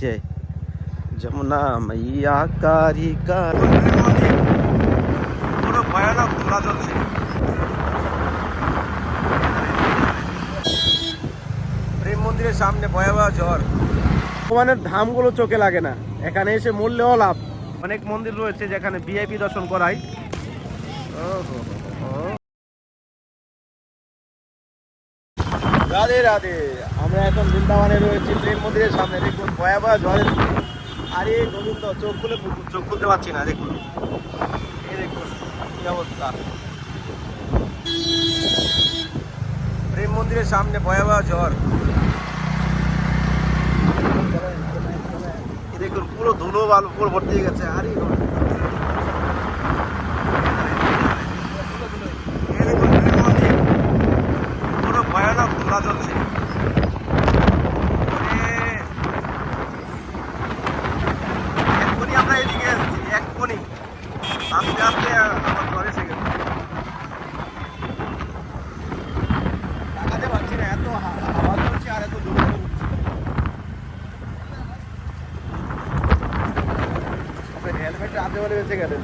जय যমুনা মাইয়া কারি প্রেম মন্দিরের সামনে ভয়াবহ ঝড়। ভগবানের ধামগুলো চোখে লাগে না। এখানে এসে মূল্যেও লাভ। অনেক মন্দির রয়েছে যেখানে ভিআইপি দর্শন করাই রাধে রাধে। আমরা এখন বৃন্দাবনে রয়েছি, প্রেম মন্দিরের সামনে। দেখুন, ভয়াবহ ঝড়ের আরে, গোবিন্দ, চোখ খুলে চোখ খুলতে পারছি না, দেখুন। এই দেখুন, কি অবস্থা। প্রেম মন্দিরের সামনে ভয়াবহ ঝড়। দেখুন, পুরো ধুলো বালু পুরো ভর্তি হয়ে গেছে। আরে পুরো ভয়ানক ধোলা চলছে আরে, এক্ষুনি আমরা এদিকে এসেছি এক্ষুনি আস্তে আস্তে আমার ঘরে এসে গেল তাকাতে পারছি না এত হা- হাওয়া চলছে আর এত দূর হেলমেট রাতে বলে বেঁচে গেলেন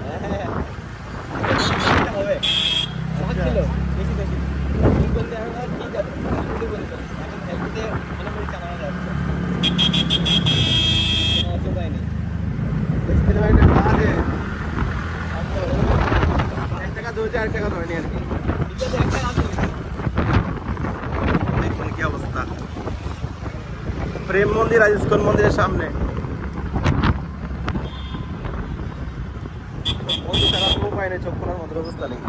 হবে ছিল বেশি বেশি ঠিক বলতে আমি বললাম, ঠিক আছে শুরু বলতে এখন হেলমেটে মনে করে চালানো যাচ্ছে কোনো অসুবিধাই নেই এক্সপেরিমেন্টের কাজে এক টাকা দু চার টাকা ধরেনি আর কি ঠিক আছে একটা কাজ করি দেখুন কি অবস্থা প্রেম মন্দির আর ইস্কন মন্দিরের সামনে। বন্ধু ছাড়া কোনো অবস্থা নেই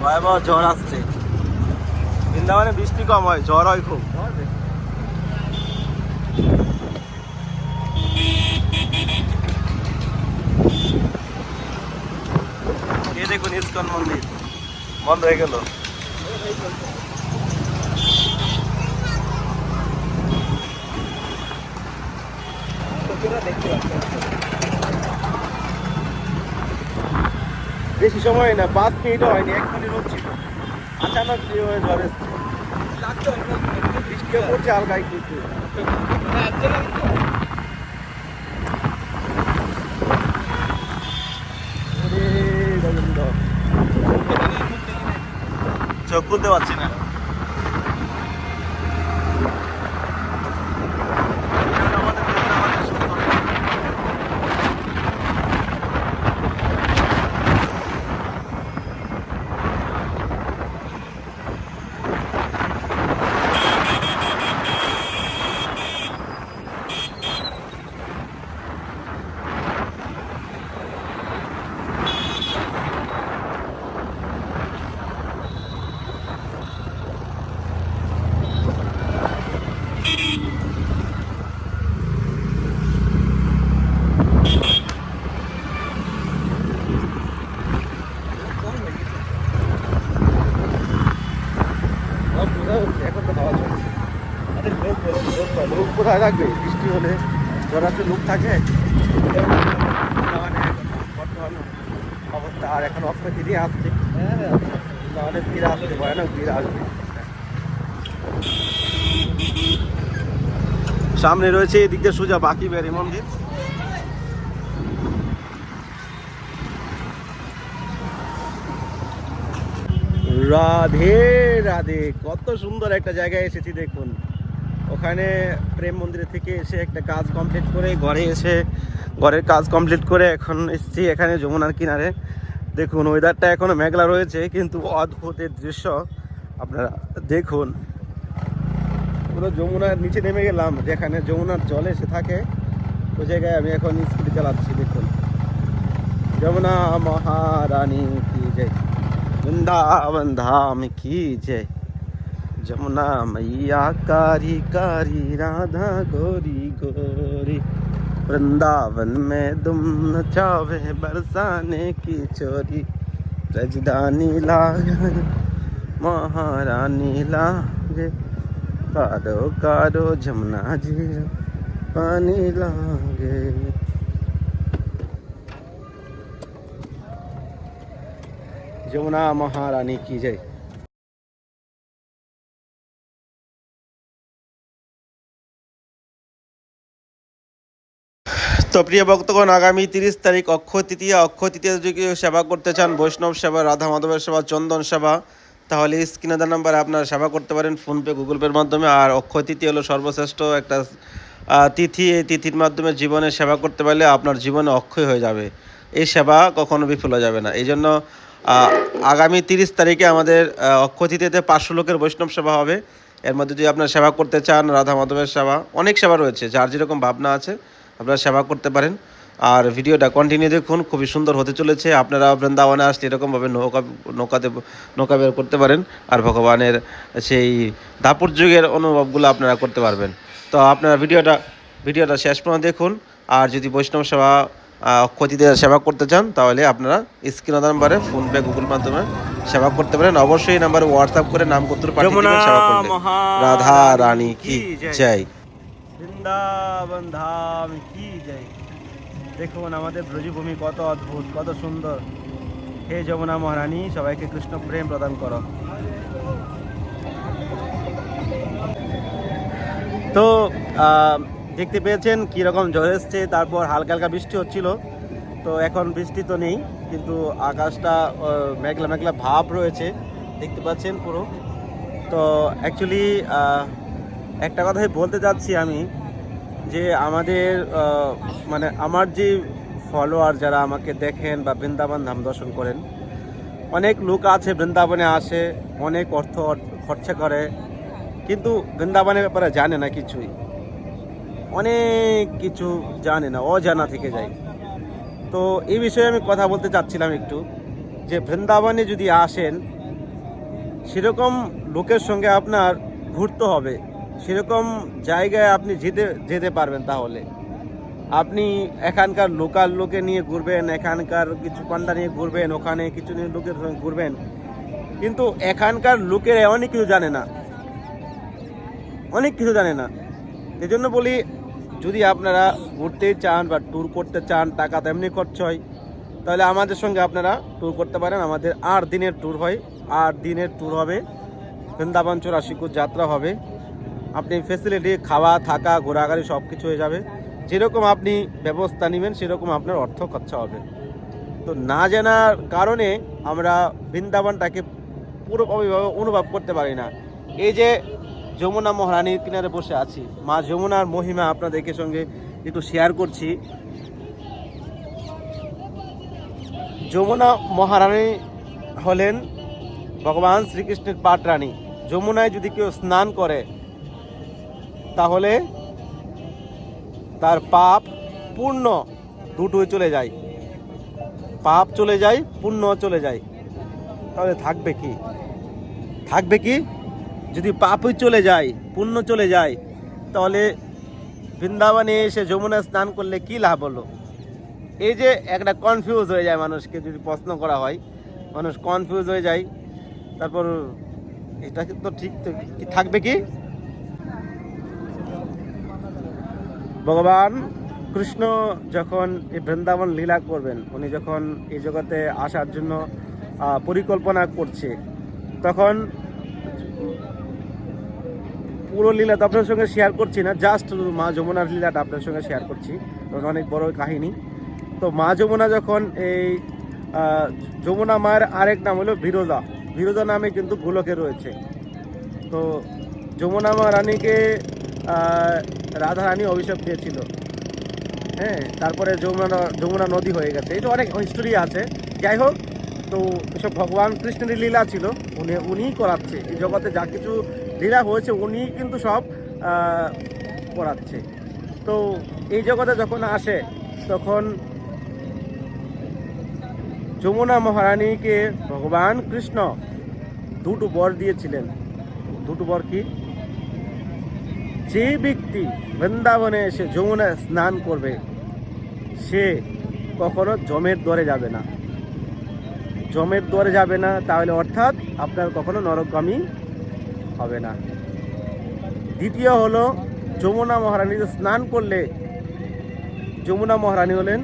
ভয়াবহ আসছে। বৃন্দাবনে বৃষ্টি কম হয় ঝড় হয় খুব। দেখুন ইস্কন মন্দির। বন্ধ হয়ে গেল। বেশি সময় না, পাঁচ মিনিটও হয়নি, এক মিনিট হচ্ছিল। আচানক হয়ে ঝড় এসছে। বৃষ্টিও পড়ছে হালকা একটু একটু লাগছে না কিন্তু ওরে গোবিন্দ। চোখ খুলতে পারছি না লোক কোথায় থাকবে বৃষ্টি হলে আসলে লোক থাকে। অবস্থা আর এখন অক্ষয় তিথি আসছে। তাহলে ভিড় আসবে ভয়ানক ভিড় আসবে। সামনে রয়েছে এদিক সোজা বাকি বেরি মন্দির রাধে রাধে, কত সুন্দর একটা জায়গায় এসেছি দেখুন। ওখানে প্রেম মন্দিরে থেকে এসে একটা কাজ কমপ্লিট করে ঘরে এসে ঘরের কাজ কমপ্লিট করে এখন এসেছি এখানে যমুনার কিনারে। দেখুন ওয়েদারটা এখনও মেঘলা রয়েছে, কিন্তু অদ্ভুতের দৃশ্য আপনারা দেখুন। পুরো যমুনার নিচে নেমে গেলাম যেখানে যমুনার জল এসে থাকে ওই জায়গায় আমি এখন স্কুটি চালাচ্ছি দেখুন যমুনা মহারানী কি জয় वृंदावन धाम की जय जमुना मैया कारी कारी राधा गोरी गोरी वृंदावन में दुम नचावे बरसाने की चोरी रजदानी लागे महारानी लागे કારો કારો જમના જીરા પાણી લાગે જમુના મહારાણી કી જય তো প্রিয় ভক্তগণ, আগামী তিরিশ তারিখ অক্ষয় তৃতীয়া। অক্ষয় তৃতীয়া যদি সেবা করতে চান, বৈষ্ণব সেবা, রাধা মাধবের সেবা, চন্দন সেবা তাহলে স্ক্রিনে দেওয়া নাম্বারে আপনারা সেবা করতে পারেন ফোনপে গুগল পের মাধ্যমে। আর অক্ষয় তৃতীয়া হলো সর্বশ্রেষ্ঠ একটা তিথি। এই তিথির মাধ্যমে জীবনে সেবা করতে পারলে আপনার জীবনে অক্ষয় হয়ে যাবে। এই সেবা কখনো বিফল হয়ে যাবে না। এই জন্য আগামী তিরিশ তারিখে আমাদের অক্ষয় পাঁচশো লোকের বৈষ্ণব সেবা হবে। এর মধ্যে যদি আপনার সেবা করতে চান, রাধা মাধবের সেবা, অনেক সেবা রয়েছে, যার যেরকম ভাবনা আছে, আপনারা সেবা করতে পারেন। আর ভিডিওটা কন্টিনিউ দেখুন খুবই সুন্দর হতে চলেছে। আপনারা বৃন্দাবনে আসলে এরকমভাবে নৌকা নৌকাতে নৌকা বের করতে পারেন। আর ভগবানের সেই দাপুর যুগের অনুভবগুলো আপনারা করতে পারবেন। তো আপনারা ভিডিওটা ভিডিওটা শেষ পর্যন্ত দেখুন। আর যদি বৈষ্ণব সেবা ক্ষতিতে সেবা করতে চান তাহলে আপনারা স্ক্রিন নাম্বারে ফোনপে গুগল মাধ্যমে সেবা করতে পারেন। অবশ্যই নাম্বারে হোয়াটসঅ্যাপ করে নাম কত্র পাঠিয়ে দিবেন সেবা রাধা রানী কি জয়। বৃন্দাবন ধাম কি জয়। দেখুন, আমাদের ব্রজভূমি কত অদ্ভুত, কত সুন্দর। হে যমুনা মহারানী, সবাইকে কৃষ্ণ প্রেম প্রদান করো। তো দেখতে পেয়েছেন কীরকম জ্বর এসছে, তারপর হালকা হালকা বৃষ্টি হচ্ছিল। তো এখন বৃষ্টি তো নেই, কিন্তু আকাশটা মেঘলা মেঘলা ভাব রয়েছে, দেখতে পাচ্ছেন পুরো। তো অ্যাকচুয়ালি একটা কথাই বলতে চাচ্ছি আমি যে আমাদের মানে আমার যে ফলোয়ার যারা আমাকে দেখেন বা বৃন্দাবন ধাম দর্শন করেন, অনেক লোক আছে বৃন্দাবনে আসে, অনেক অর্থ খরচা করে, কিন্তু বৃন্দাবনের ব্যাপারে জানে না কিছুই। অনেক কিছু জানে না, অজানা থেকে যায়। তো এই বিষয়ে আমি কথা বলতে চাচ্ছিলাম একটু, যে বৃন্দাবনে যদি আসেন, সেরকম লোকের সঙ্গে আপনার ঘুরতে হবে। সেরকম জায়গায় আপনি যেতে যেতে পারবেন তাহলে। আপনি এখানকার লোকাল লোকে নিয়ে ঘুরবেন, এখানকার কিছু পান্ডা নিয়ে ঘুরবেন, ওখানে কিছু নিয়ে লোকের সঙ্গে ঘুরবেন। কিন্তু এখানকার লোকেরা অনেক কিছু জানে না। অনেক কিছু জানে না। এই জন্য বলি, যদি আপনারা ঘুরতে চান বা ট্যুর করতে চান, টাকা তেমনি খরচ হয়, তাহলে আমাদের সঙ্গে আপনারা ট্যুর করতে পারেন। আমাদের আট দিনের ট্যুর হয়। আট দিনের ট্যুর হবে। বৃন্দাবন চৌরাশিকুর যাত্রা হবে। আপনি ফেসিলিটি খাওয়া, থাকা, ঘোরাঘুরি সব কিছু হয়ে যাবে। যেরকম আপনি ব্যবস্থা নেবেন, সেরকম আপনার অর্থ খরচা হবে। তো না জানার কারণে আমরা বৃন্দাবনটাকে পুরোপুরিভাবে অনুভব করতে পারি না। এই যে যমুনা মহারানীর কিনারে বসে আছি, মা যমুনার মহিমা আপনাদেরকে সঙ্গে একটু শেয়ার করছি। যমুনা মহারানী হলেন ভগবান শ্রীকৃষ্ণের পাটরানী। যমুনায় যদি কেউ স্নান করে তাহলে তার পাপ পূর্ণ দুটোই চলে যায়। পাপ চলে যায় পুণ্য চলে যায়। তাহলে থাকবে কি? থাকবে কি? যদি পাপই চলে যায় পুণ্য চলে যায়, তাহলে বৃন্দাবনে এসে যমুনা স্নান করলে কি লাভ হলো? এই যে একটা কনফিউজ হয়ে যায় মানুষকে, যদি প্রশ্ন করা হয়, মানুষ কনফিউজ হয়ে যায়। তারপর এটা তো ঠিক থাকবে কি? ভগবান কৃষ্ণ যখন এই বৃন্দাবন লীলা করবেন, উনি যখন এই জগতে আসার জন্য পরিকল্পনা করছে, তখন পুরো লীলা তো আপনার সঙ্গে শেয়ার করছি না জাস্ট মা যমুনার লীলাটা আপনার সঙ্গে শেয়ার করছি, কারণ অনেক বড় কাহিনী। তো মা যমুনা যখন এই যমুনা মায়ের আরেক নাম হলো বিরোধা বিরোধা নামে কিন্তু গোলকে রয়েছে। তো যমুনা মা রানীকে আহ, রাধা রানী অভিশাপ দিয়েছিল। হ্যাঁ তারপরে যমুনা যমুনা নদী হয়ে গেছে। এই তো অনেক হিস্টোরি আছে। যাই হোক তো এসব ভগবান কৃষ্ণের লীলা ছিল। উনি উনিই করাচ্ছে। এই জগতে যা কিছু লীলা হয়েছে উনি কিন্তু সব করাচ্ছে। তো এই জগতে যখন আসে তখন যমুনা মহারানীকে ভগবান কৃষ্ণ দুটো বর দিয়েছিলেন। দুটো বর কি? যে ব্যক্তি বৃন্দাবনে এসে যমুনা স্নান করবে, সে কখনো জমের দরে যাবে না। জমের দরে যাবে না, তাহলে অর্থাৎ আপনার কখনো নরকগামী হবে না। দ্বিতীয় হলো, যমুনা মহারানীতে স্নান করলে, যমুনা মহারানী হলেন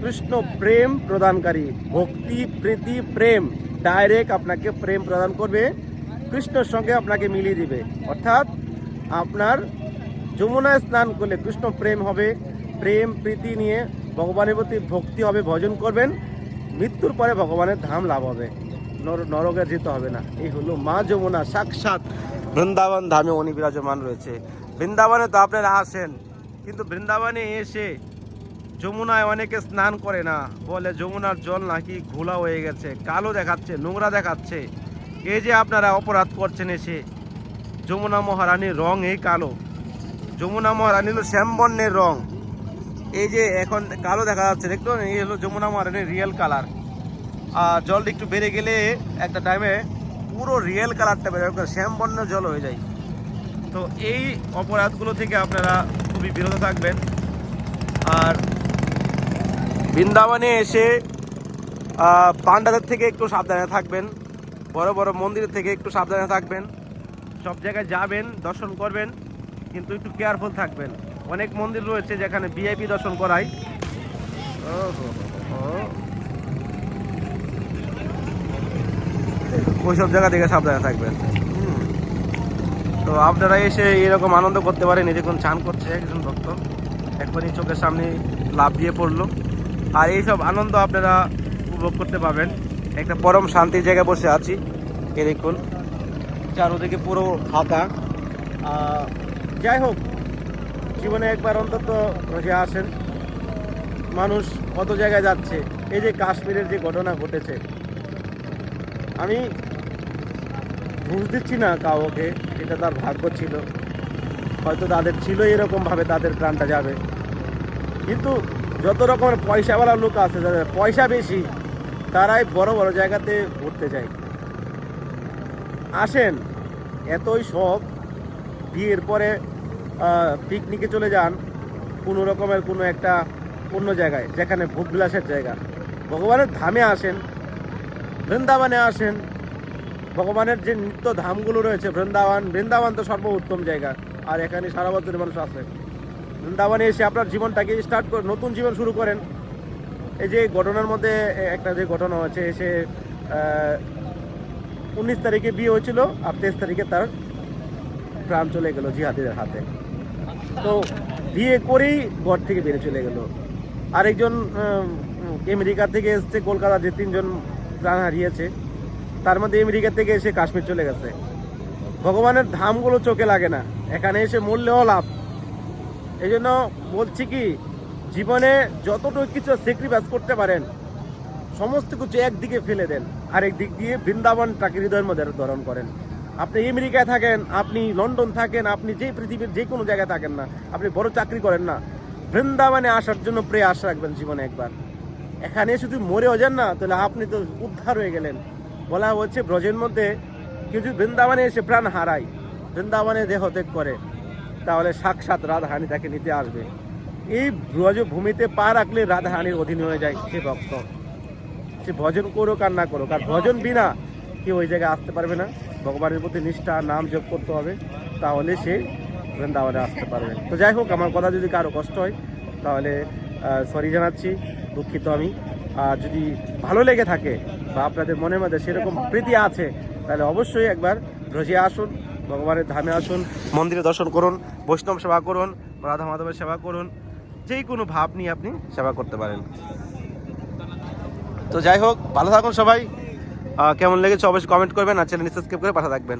কৃষ্ণ প্রেম প্রদানকারী, ভক্তি, প্রীতি, প্রেম। ডাইরেক্ট আপনাকে প্রেম প্রদান করবে, কৃষ্ণর সঙ্গে আপনাকে মিলিয়ে দিবে। অর্থাৎ আপনার যমুনায় স্নান করলে কৃষ্ণ প্রেম হবে। প্রেম, প্রীতি নিয়ে ভগবানের প্রতি ভক্তি হবে, ভজন করবেন। মৃত্যুর পরে ভগবানের ধাম লাভ হবে। নর- নরকে যেতে হবে না। এই হলো মা যমুনা, সাক্ষাৎ। বৃন্দাবন ধামে উনি বিরাজমান রয়েছে। বৃন্দাবনে তো আপনারা আসেন, কিন্তু বৃন্দাবনে এসে যমুনায় অনেকে স্নান করে না। বলে যমুনার জল নাকি ঘোলা হয়ে গেছে, কালো দেখাচ্ছে, নোংরা দেখাচ্ছে। এই যে আপনারা অপরাধ করছেন এসে যমুনা মহারানীর রং এই কালো। যমুনা মহারানী হলো শ্যামবর্ণের রং। এই যে এখন কালো দেখা যাচ্ছে, দেখতো এই হলো যমুনা মহারানীর রিয়েল কালার আর জলটা একটু বেড়ে গেলে একটা টাইমে পুরো রিয়েল কালারটা বেড়ে যাবে শ্যামবর্ণের জল হয়ে যায়। তো এই অপরাধগুলো থেকে আপনারা খুবই বিরত থাকবেন। আর বৃন্দাবনে এসে পান্ডাদের থেকে একটু সাবধানে থাকবেন। বড় বড় মন্দিরের থেকে একটু সাবধানে থাকবেন। সব জায়গায় যাবেন, দর্শন করবেন, কিন্তু একটু কেয়ারফুল থাকবেন। অনেক মন্দির রয়েছে যেখানে ভিআইপি দর্শন করায়। ওইসব জায়গা থেকে সাবধানে থাকবেন। তো আপনারা এসে এরকম আনন্দ করতে পারেন দেখুন চান করছে একজন ভক্ত, এখনই চোখের সামনে লাভ দিয়ে পড়ল। আর এইসব আনন্দ আপনারা উপভোগ করতে পাবেন একটা পরম শান্তির জায়গায় বসে আছি, এ দেখুন। চারোদিকে পুরো ফাঁকা। যাই হোক, জীবনে একবার অন্তত রোজে আসেন। মানুষ কত জায়গায় যাচ্ছে, এই যে কাশ্মীরের যে ঘটনা ঘটেছে। আমি বুঝ দিচ্ছি না কাউকে, এটা তার ভাগ্য ছিল। হয়তো তাদের ছিল এরকমভাবে তাদের প্রাণটা যাবে। কিন্তু যত রকমের পয়সাওয়ালা লোক আছে, যাদের পয়সা বেশি, তারাই বড় বড় জায়গাতে ঘুরতে যায়। আসেন, এতই শখ, বিয়ের পরে পিকনিকে চলে যান, কোনো রকমের কোনো একটা অন্য জায়গায়, যেখানে ভোগবিলাসের জায়গা। ভগবানের ধামে আসেন, বৃন্দাবনে আসেন। ভগবানের যে নিত্য ধামগুলো রয়েছে, বৃন্দাবন বৃন্দাবন তো সর্বোত্তম জায়গা, আর এখানে সারা বছরের মানুষ আসে। বৃন্দাবনে এসে আপনার জীবনটাকে স্টার্ট করে, নতুন জীবন শুরু করেন। এই যে ঘটনার মধ্যে একটা যে ঘটনা হয়েছে, এসে উনিশ তারিখে বিয়ে হয়েছিল আর তেইশ তারিখে তার প্রাণ চলে গেল জিহাদিদের হাতে। তো বিয়ে করেই ঘর থেকে বেরিয়ে চলে গেল। আরেকজন আমেরিকা থেকে এসছে কলকাতা যে তিনজন প্রাণ হারিয়েছে, তার মধ্যে আমেরিকা থেকে এসে কাশ্মীর চলে গেছে। ভগবানের ধামগুলো চোখে লাগে না, এখানে এসে মূল্যও লাভ। এই জন্য বলছি কি, জীবনে যতটুকু কিছু স্যাক্রিফাইস করতে পারেন, সমস্ত কিছু একদিকে ফেলে দেন। আরেক দিক দিয়ে বৃন্দাবনটাকে হৃদয়ের মধ্যে ধারণ করেন। আপনি আমেরিকায় থাকেন, আপনি লন্ডন থাকেন, আপনি যে পৃথিবীর যে কোনো জায়গায় থাকেন না, আপনি বড় চাকরি করেন না, বৃন্দাবনে আসার জন্য প্রয়াস রাখবেন জীবনে একবার। এখানে শুধু মরেও যান না, তাহলে আপনি তো উদ্ধার হয়ে গেলেন। বলা হচ্ছে ব্রজের মধ্যে কেউ যদি বৃন্দাবনে এসে প্রাণ হারায়, বৃন্দাবনে দেহ ত্যাগ করে, তাহলে সাক্ষাৎ রাধাহানি তাকে নিতে আসবে। এই ব্রজভূমিতে পা রাখলে রাধাহানির অধীন হয়ে যায় সে ভক্ত। সে ভজন করুক আর না করুক। আর ভজন বিনা কেউ ওই জায়গায় আসতে পারবে না। ভগবানের প্রতি নিষ্ঠা, নাম যোগ করতে হবে। তাহলে সে বৃন্দাবনে আসতে পারবে। তো যাই হোক, আমার কথা যদি কারও কষ্ট হয়, তাহলে সরি জানাচ্ছি, দুঃখিত আমি। আর যদি ভালো লেগে থাকে বা আপনাদের মনের মধ্যে সেরকম প্রীতি আছে, তাহলে অবশ্যই একবার ব্রজে আসুন, ভগবানের ধামে আসুন, মন্দিরে দর্শন করুন, বৈষ্ণব সেবা করুন, রাধা মাধবের সেবা করুন, যেই কোনো ভাব নিয়ে আপনি সেবা করতে পারেন। তো যাই হোক, ভালো থাকুন সবাই। কেমন লেগেছে অবশ্যই কমেন্ট করবেন আর চ্যানেল সাবস্ক্রাইব করে পাঠা থাকবেন।